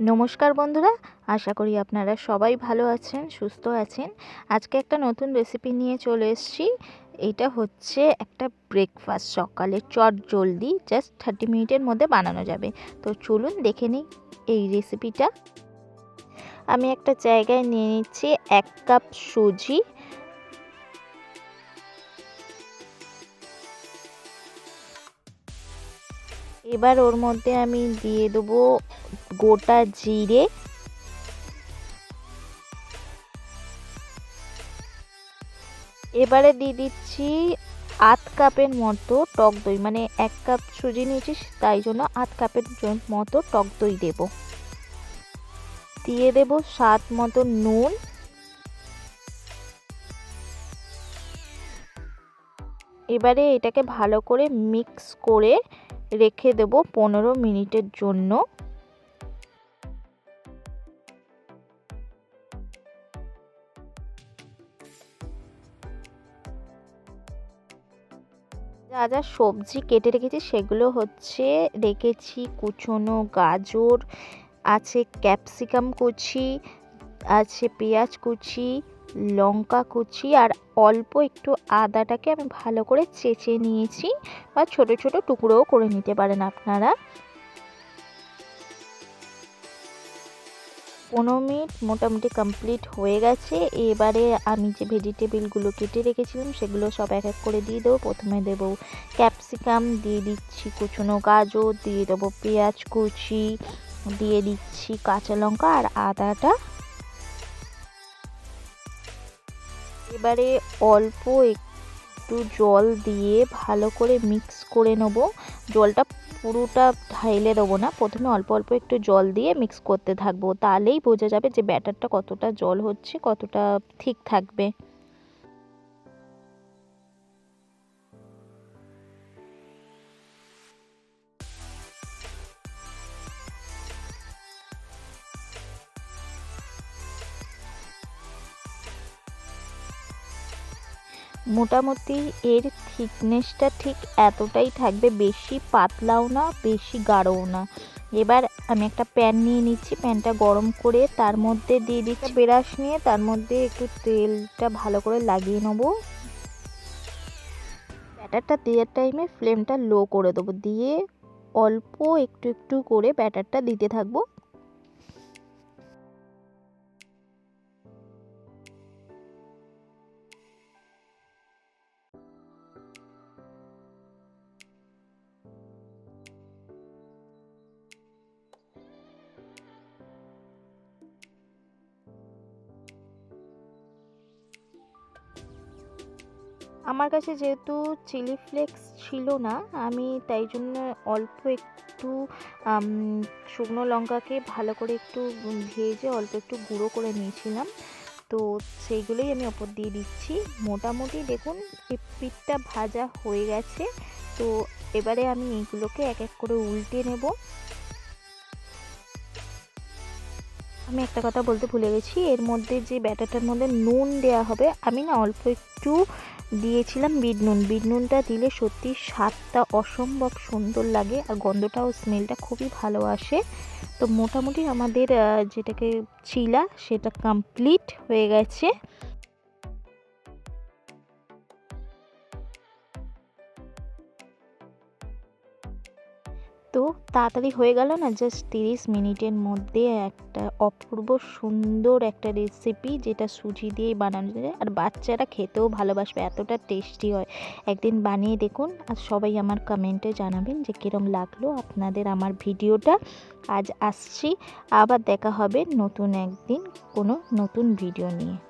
নমস্কার বন্ধুরা, আশা করি আপনারা সবাই ভালো আছেন, সুস্থ আছেন। আজকে একটা নতুন রেসিপি নিয়ে চলে এসেছি। এটা হচ্ছে একটা ব্রেকফাস্ট সকালে চট জলদি জাস্ট থার্টি মিনিটের মধ্যে বানানো যাবে। তো চলুন দেখে নিই এই রেসিপিটা আমি একটা জায়গায় নিয়ে নিচ্ছি এক কাপ সুজি। এবার ওর মধ্যে আমি দিয়ে দেবো গোটা জিরে এবারে দিয়ে দিচ্ছি আধ কাপের মতো টক দই। মানে এক কাপ সুজি নিয়েছি তাই জন্য আধ কাপের মতো টক দই দেব। দিয়ে দেব স্বাদ মতো নুন। এবারে এটাকে ভালো করে মিক্স করে রেখে দেব পনেরো মিনিটের জন্য। যা যা সবজি কেটে রেখেছি সেগুলো হচ্ছে রেখেছি কুচনো গাজর, আছে ক্যাপসিকাম কুচি, আছে পেঁয়াজ কুচি, লঙ্কা কুচি আর অল্প একটু আদাটাকে আমি ভালো করে চেঁচে নিয়েছি বা ছোট ছোট টুকরোও করে নিতে পারেন আপনারা। পনেরো মিনিট মোটামুটি কমপ্লিট হয়ে গেছে। এবারে আমি যে ভেজিটেবিলগুলো কেটে রেখেছিলাম, সেগুলো সব এক এক করে দিয়ে দেবো। প্রথমে দেব ক্যাপসিকাম দিয়ে দিচ্ছি কুচনো গাজর, দিয়ে দেবো পেঁয়াজ কুচি, দিয়ে দিচ্ছি কাঁচা লঙ্কা আর আদাটা। এবারে অল্প একটু জল দিয়ে ভালো করে মিক্স করে নেব। জলটা পুরোটা ঢাইলে দেবো না, প্রথমে অল্প অল্প একটু জল দিয়ে মিক্স করতে থাকব। তাহলেই বোঝা যাবে যে ব্যাটারটা কতটা জল হচ্ছে, কতটা ঠিক থাকবে। মোটামুটি এর থিকনেসটা ঠিক এতটাই থাকবে, বেশি পাতলাও না, বেশি গাঢ়ও না। এবার আমি একটা প্যান নিয়ে নিচ্ছি প্যানটা গরম করে তার মধ্যে দিয়ে দিচ্ছি ব্রাশ নিয়ে, তার মধ্যে একটু তেলটা ভালো করে লাগিয়ে নেব। ব্যাটারটা দেওয়ার টাইমে ফ্লেমটা লো করে দেবো, দিয়ে অল্প একটু একটু করে ব্যাটারটা দিতে থাকব। আমার কাছে যেহেতু চিলি ফ্লেক্স ছিল না, আমি তাই জন্য অল্প একটু শুকনো লঙ্কাকে ভালো করে একটু ভেজে অল্প একটু গুঁড়ো করে নিয়েছিলাম। তো সেইগুলোই আমি ওপর দিয়ে দিচ্ছি। মোটামুটি দেখুন পিঠটা ভাজা হয়ে গেছে। তো এবারে আমি এইগুলোকে এক এক করে উল্টে নেব। আমি একটা কথা বলতে ভুলে গেছি, এর মধ্যে যে ব্যাটারটার মধ্যে নুন দেওয়া হবে, আমি না অল্প একটু দিয়েছিলাম বিট নুন। বিট নুনটা দিলে সত্যি স্বাদটা অসম্ভব সুন্দর লাগে আর গন্ধটাও স্মেলটা খুবই ভালো আসে। তো মোটামুটি আমাদের যেটাকে চিলা, সেটা কমপ্লিট হয়ে গেছে। তো তাড়াতাড়ি হয়ে গেল না জাস্ট তিরিশ মিনিটের মধ্যে একটা অপূর্ব সুন্দর একটা রেসিপি যেটা সুজি দিয়েই বানানো যায়। আর বাচ্চারা খেতেও ভালোবাসবে, এতটা টেস্টি হয়। একদিন বানিয়ে দেখুন আর সবাই আমার কমেন্টে জানাবেন যে কীরম লাগল আপনাদের আমার ভিডিওটা। আজ আসছি, আবার দেখা হবে নতুন একদিন কোনো নতুন ভিডিও নিয়ে।